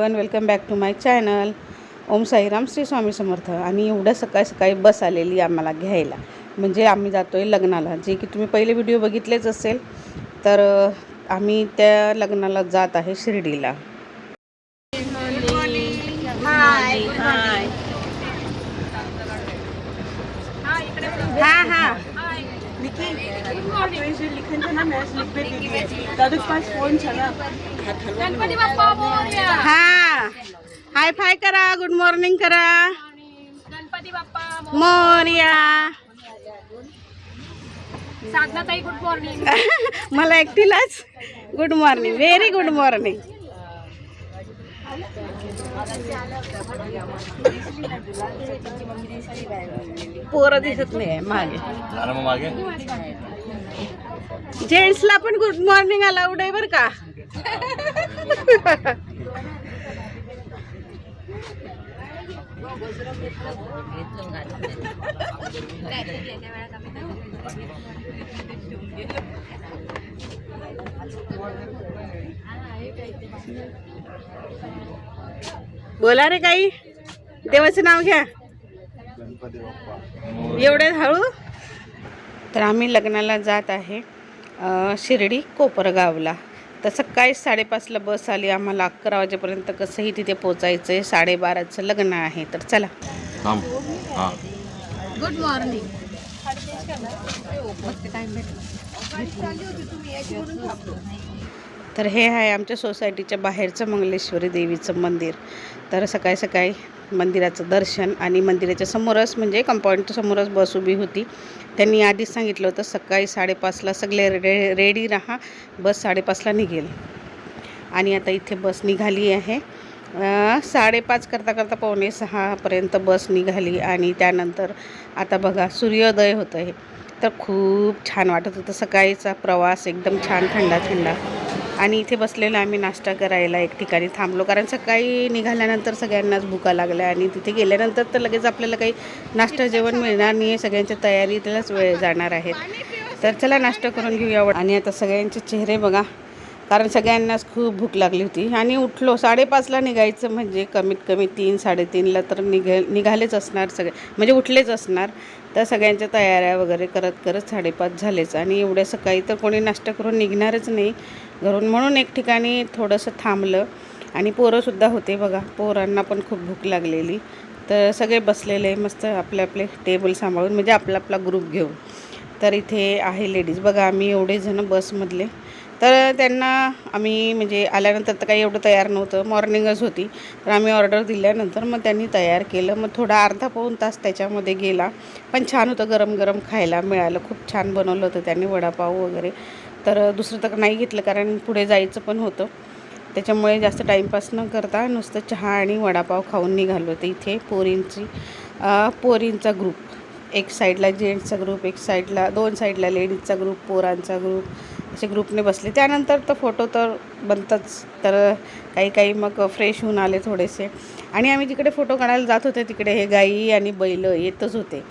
One welcome back to my channel Om Sairam Shri Swami Samarth. आणि एवढं सकाळी सकाळी बस आलेली आम्हाला घ्यायला. म्हणजे आम्ही जातो आहे लग्नाला. जे की तुम्ही पहिले व्हिडिओ बघितलेच असेल तर आम्ही त्या लग्नाला जात आहे शिर्डीला. हा हा गणपती बाप्पा मोरया हा. हाय फाय करा गुड मॉर्निंग करा. गणपती बाप्पा मोर्या. साधना ताई गुड मॉर्निंग मला एकटीलाच good morning very good morning पोरं दिसत नाही मागे. मागे जेंट्सला पण गुड मॉर्निंग अलाउड आहे बरं का? बोला रे काही. देवाचं नाव घ्या. एवढ्यात हळू. तर आम्ही लग्नाला जात आहे शिर्डी कोपरगावला. तर सकाळी साडेपाचला बस आली. आम्हाला अकरा वाजेपर्यंत कसंही तिथे पोचायचं आहे साडेबाराचं लग्न आहे. तर चला. हां. गुड मॉर्निंग तर हे आहे आमच्या सोसायटीच्या बाहेरचं मंगलेश्वरी देवीचं मंदिर. तर सकाळी सकाळी मंदिराचं दर्शन आणि मंदिराच्या समोरच म्हणजे कंपाऊंडच्या समोरच बस उभी होती. त्यांनी आधीच सांगितलं होतं सकाळी साडेपाचला सगळे रे रेडी राहा बस साडेपाचला निघेल. आणि आता इथे बस निघाली आहे. साडेपाच करता करता पावणे सहापर्यंत बस निघाली आणि त्यानंतर आता बघा सूर्योदय होतं आहे तर खूप छान वाटत होतं. सकाळीचा प्रवास एकदम छान थंडा थंडा आणि इथे बसलेलं आम्ही नाश्ता करायला एक ठिकाणी थांबलो. कारण सकाळी निघाल्यानंतर सगळ्यांनाच भुका लागल्या आणि तिथे गेल्यानंतर तर लगेच आपल्याला काही नाश्ता जेवण मिळणार नाही. आहे सगळ्यांच्या तयारीतलाच वेळ जाणार आहेत तर चला नाश्ता करून घेऊया. आणि आता सगळ्यांचे चेहरे बघा. कारण सगळ्यांनाच खूप भूक लागली होती. आणि उठलो साडेपाचला निघायचं म्हणजे कमीत कमी तीन साडेतीनला तर निघ निघालेच असणार सगळे म्हणजे उठलेच असणार. तर सगळ्यांच्या तयाऱ्या वगैरे करत करत साडेपाच झालेच. आणि एवढ्या सकाळी तर कोणी नाश्ता करून निघणारच नाही. घरून म्हणून एक ठिकाणी थोडंसं थांबलं. आणि पोरंसुद्धा होते बघा. पोरांना पण खूप भूक लागलेली. तर सगळे बसलेले मस्त आपले आपले टेबल सांभाळून म्हणजे आपला आपला ग्रुप घेऊन. तर इथे आहे लेडीज. बघा आम्ही एवढे जण बसमधले. तर त्यांना आम्ही म्हणजे आल्यानंतर तर काही एवढं तयार नव्हतं. मॉर्निंगच होती. तर आम्ही ऑर्डर दिल्यानंतर मग त्यांनी तयार केलं. मग थोडा अर्धा पाऊण तास त्याच्यामध्ये गेला. पण छान होतं गरम गरम खायला मिळालं. खूप छान बनवलं होतं त्यांनी वडापाव वगैरे. तर दुसरं तर नाही घेतलं कारण पुढे जायचं पण होतं. त्याच्यामुळे जास्त टाईमपास न करता नुसतं चहा आणि वडापाव खाऊन निघालो होते इथे पोरींची. पोरींचा ग्रुप एक साईडला जेंट्सचा ग्रुप एक साईडला दोन साईडला लेडीजचा ग्रुप पोरांचा ग्रुप असे ग्रुपने बसले. त्यानंतर तर फोटो तर बनतच तर काही काही मग फ्रेश होऊन आले थोडेसे. आणि आम्ही जिकडे फोटो काढायला जात होते तिकडे हे गाई आणि बैल येतच होते.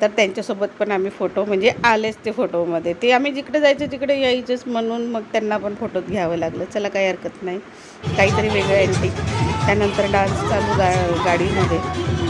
तर त्यांच्यासोबत पण आम्ही फोटो म्हणजे आलेच ते फोटोमध्ये. ते आम्ही जिकडे जायचं तिकडे यायचेच म्हणून मग त्यांना पण फोटोत घ्यावं लागलं. चला काही हरकत नाही. काहीतरी वेगळं एंटिक त्यानंतर डान्स चालू गा गाडीमध्ये.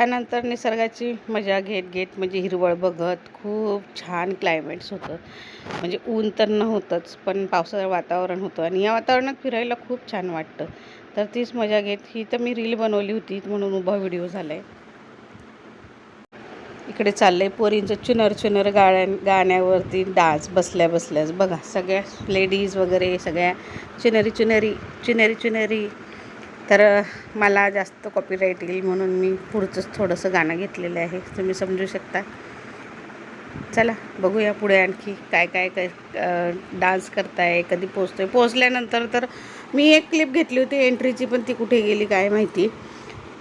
त्यानंतर निसर्गाची मजा घेत घेत म्हणजे हिरवळ बघत खूप छान क्लायमेट्स होतं. म्हणजे ऊन तर नव्हतंच पण पावसाचं वातावरण होतं. आणि या वातावरणात फिरायला खूप छान वाटतं. तर तीच मजा घेत ही तर मी रील बनवली होती म्हणून उभा व्हिडिओ झाला आहे इकडे चाललं आहे पोरींचं चुनर चुनर गाण्या गाण्यावरती डान्स बसल्या बसल्याच बघा सगळ्या लेडीज वगैरे सगळ्या चुनरी चुनरी चुनरी चुनरी. तर मला जास्त कॉपीराईट येईल म्हणून मी पुढचंच थोडंसं गाणं घेतलेलं आहे. तुम्ही समजू शकता. चला बघूया पुढे आणखी काय काय काय डान्स करताय कधी पोचतोय पोचल्यानंतर तर मी एक क्लिप घेतली होती एंट्रीची पण ती कुठे गेली काय माहिती.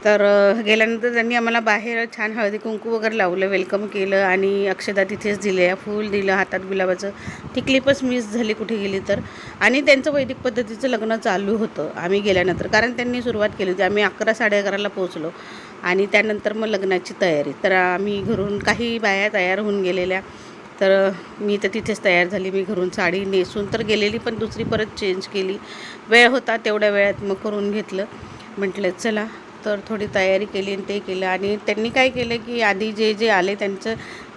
तर गेल्यानंतर त्यांनी आम्हाला बाहेर छान हळदी कुंकू वगैरे लावलं वेलकम केलं आणि अक्षदा तिथेच दिल्या फूल दिलं हातात गुलाबाचं. ती क्लिपच मिस झाली कुठे गेली तर. आणि त्यांचं वैदिक पद्धतीचं लग्न चालू होतं आम्ही गेल्यानंतर. कारण त्यांनी सुरुवात केली होती आम्ही अकरा साडे अकराला पोहोचलो. आणि त्यानंतर मग लग्नाची तयारी. तर आम्ही घरून काही बाया तयार होऊन गेलेल्या. तर मी तर तिथेच तयार झाली मी घरून साडी नेसून तर गेलेली पण दुसरी परत चेंज केली. वेळ होता तेवढ्या वेळात मग करून घेतलं. म्हटलं चला तर थोडी तयारी केली आणि ते केलं आणि त्यांनी काय केलं की आधी जे जे आले त्यांचं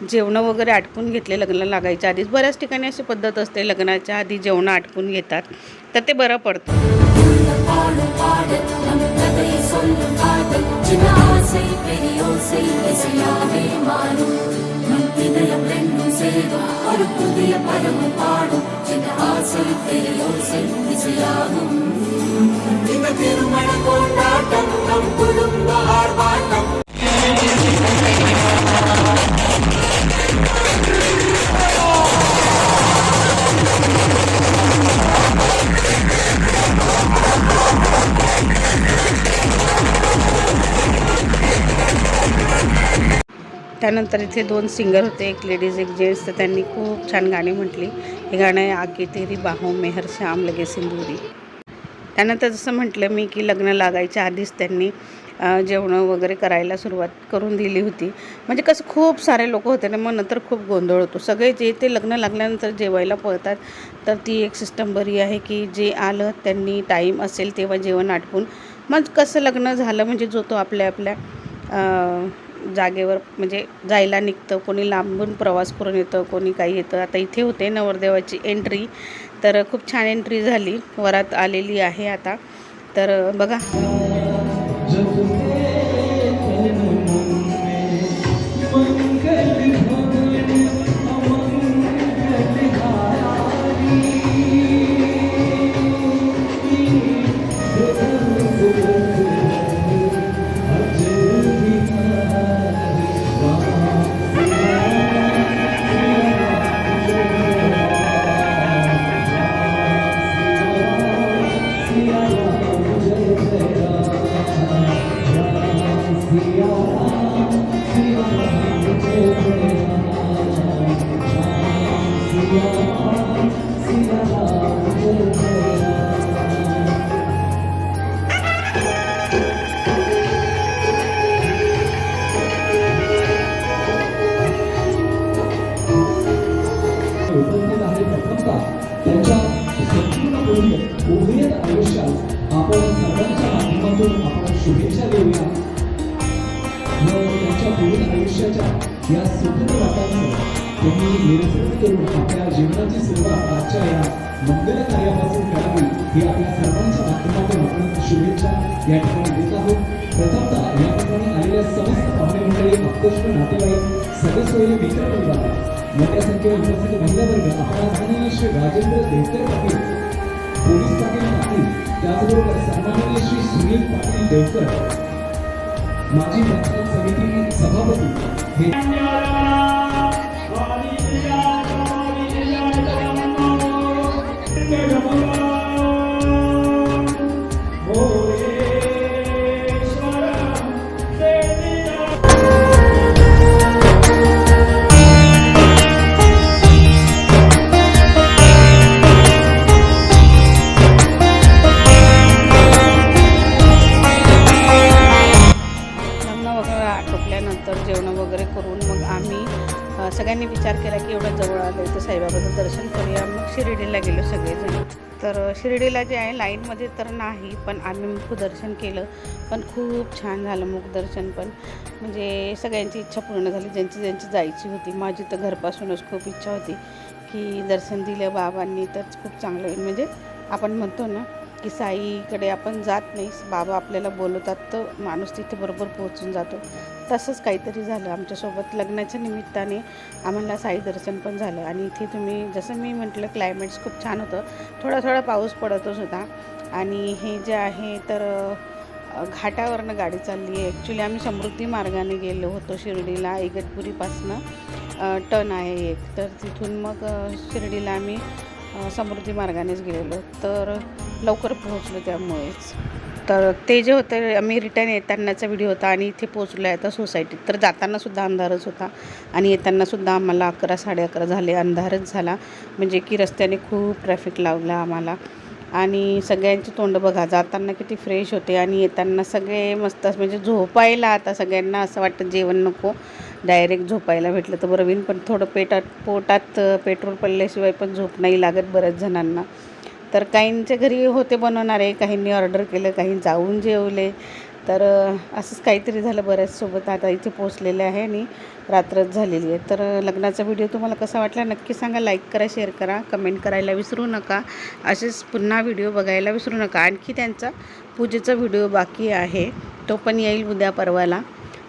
जेवणं वगैरे आटपून घेतले लग्न लागायच्या आधीच बऱ्याच ठिकाणी अशी पद्धत असते लग्नाच्या आधी जेवणं आटपून घेतात तर ते बरं पडतं பாடும் பாடல் நம் கதை சொல்லும் காதல் சின்ன ஆசை பெரியோசை இசையாவே மாறும் நம் இதயம் ரெண்டும் சேரும் ஒரு புதிய பருவம் பாடும் சின்ன ஆசை பெரியோசை இசையாகும் இந்த திருமண கொண்டாட்டம் நம் குடும்ப ஆர்ப்பாட்டம் त्यानंतर इथे दोन सिंगर होते एक लेडीज एक जेंट्स तर त्यांनी खूप छान गाणी म्हटली हे गाणं आहे आगे तेरी बाहों मेहर श्याम लगे सिंदुरी त्यानंतर जसं म्हटलं मी की लग्न लागायच्या आधीच त्यांनी जेवणं वगैरे करायला सुरुवात करून दिली होती. म्हणजे कसं खूप सारे लोक होते ना मग नंतर खूप गोंधळ होतो. सगळे जे ते लग्न लागल्यानंतर जेवायला पळतात तर ती एक सिस्टम बरी आहे की जे आलं त्यांनी टाईम असेल तेव्हा जेवण आटपून. मग कसं लग्न झालं म्हणजे जो तो आपल्या आपल्या जागेवर म्हणजे जायला निघतं कोणी लांबून प्रवास करून येतं कोणी काही येतं. आता इथे होते नवरदेवाची एंट्री तर खूप छान एंट्री झाली. वरात आलेली आहे आता. तर बघा. आपण सर्वांच्या माध्यमातून आपण शुभेच्छा देऊया व त्यांच्या पुढील आयुष्याच्या या सुंदर वाटांचं त्यांनी निरसन करून आपल्या जीवनाची सुरुवात आजच्या या मंगल कार्यापासून करावी ही आपल्या सर्वांच्या माध्यमातून आपण शुभेच्छा या ठिकाणी देत आहोत प्रथमतः या ठिकाणी आलेल्या समस्त पाहुणे मंडळी अपकृष्ट नातेवाईक सदस्य मित्र मोठ्या संख्येवर उपस्थित महिला वर्ग आपला राजेंद्र देवकर पाटील पोलीस पाटील पाटील त्याचबरोबर सन्माननीय श्री सुनील पाटील देवकर माजी पंचायत समिती सभापती हे लग्न शिर्डीला जे आहे लाईनमध्ये तर नाही पण आम्ही मुखदर्शन केलं. पण खूप छान झालं मुखदर्शन पण. म्हणजे सगळ्यांची इच्छा पूर्ण झाली. ज्यांची ज्यांची जायची होती. माझी तर घरपासूनच खूप इच्छा होती की दर्शन दिलं बाबांनी तर खूप चांगलं होईल. म्हणजे आपण म्हणतो ना की साईकडे आपण जात नाही. बाबा आपल्याला बोलवतात तर माणूस तिथे बरोबर पोहोचून जातो. तसंच काहीतरी झालं. आमच्यासोबत लग्नाच्या निमित्ताने आम्हाला साई दर्शन पण झालं. आणि इथे तुम्ही जसं मी म्हटलं क्लायमेट्स खूप छान होतं. थोडा थोडा पाऊस पडतच होता. आणि हे जे आहे तर घाटावरनं गाडी चालली आहे. ॲक्च्युली आम्ही समृद्धी मार्गाने गेलो होतो शिर्डीला इगतपुरीपासनं. टन टर्न आहे एक. तर तिथून मग शिर्डीला आम्ही समृद्धी मार्गानेच गेलेलो. तर लवकर पोहोचलो त्यामुळेच. तर ते जे होते आम्ही रिटर्न येतानाचा व्हिडिओ होता आणि इथे पोचलो आहे आता सोसायटीत. तर जातानासुद्धा अंधारच होता आणि येतानासुद्धा आम्हाला अकरा साडे अकरा झाले अंधारच झाला. म्हणजे की रस्त्याने खूप ट्रॅफिक लावला आम्हाला. आणि सगळ्यांची तोंड बघा जाताना किती फ्रेश होते आणि येताना सगळे मस्त म्हणजे झोपायला आता सगळ्यांना असं वाटतं जेवण नको. डायरेक्ट झोपायला भेटलं तर बरं. होईन पण थोडं पेटात पोटात पेट्रोल पडल्याशिवाय पण झोप नाही लागत बऱ्याच जणांना. तर काहींच्या घरी होते बनवणारे काहींनी ऑर्डर केलं काही जाऊन जेवले. तर असंच काहीतरी झालं बऱ्याच सोबत. आता इथे पोचलेले आहे आणि रात्रच झालेली आहे. तर लग्नाचा व्हिडिओ तुम्हाला कसा वाटला? नक्की सांगा. लाईक करा शेअर करा. कमेंट करायला विसरू नका. असेच पुन्हा व्हिडिओ बघायला विसरू नका. आणखी त्यांचा पूजेचा व्हिडिओ बाकी आहे. तो पण येईल उद्या परवाला.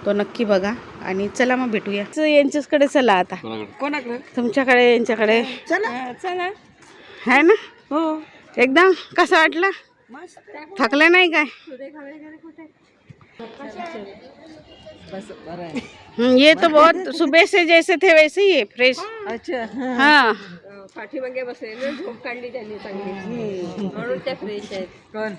तो नक्की बघा. आणि चला मग भेटूया. यांच्याचकडे चला आता. कोणाकडे? तुमच्याकडे यांच्याकडे. चला. चला. आहे ना? हो. एकदम कसं वाटलं? थकलं नाही काय? ये तो बहुत सुबह से जैसे थे वैसे ही है फ्रेश अच्छा. हाँ. पाठीमागे बसले झोप काढली त्यांनी चांगली. म्हणून त्या फ्रेश आहेत. कोण?